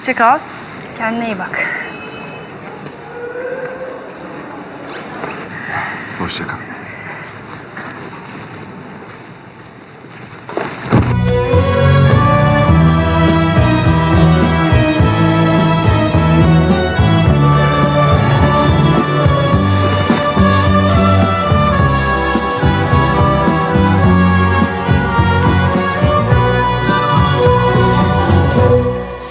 Hoşça kal. Kendine iyi bak. Hoşça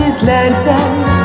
olamazdın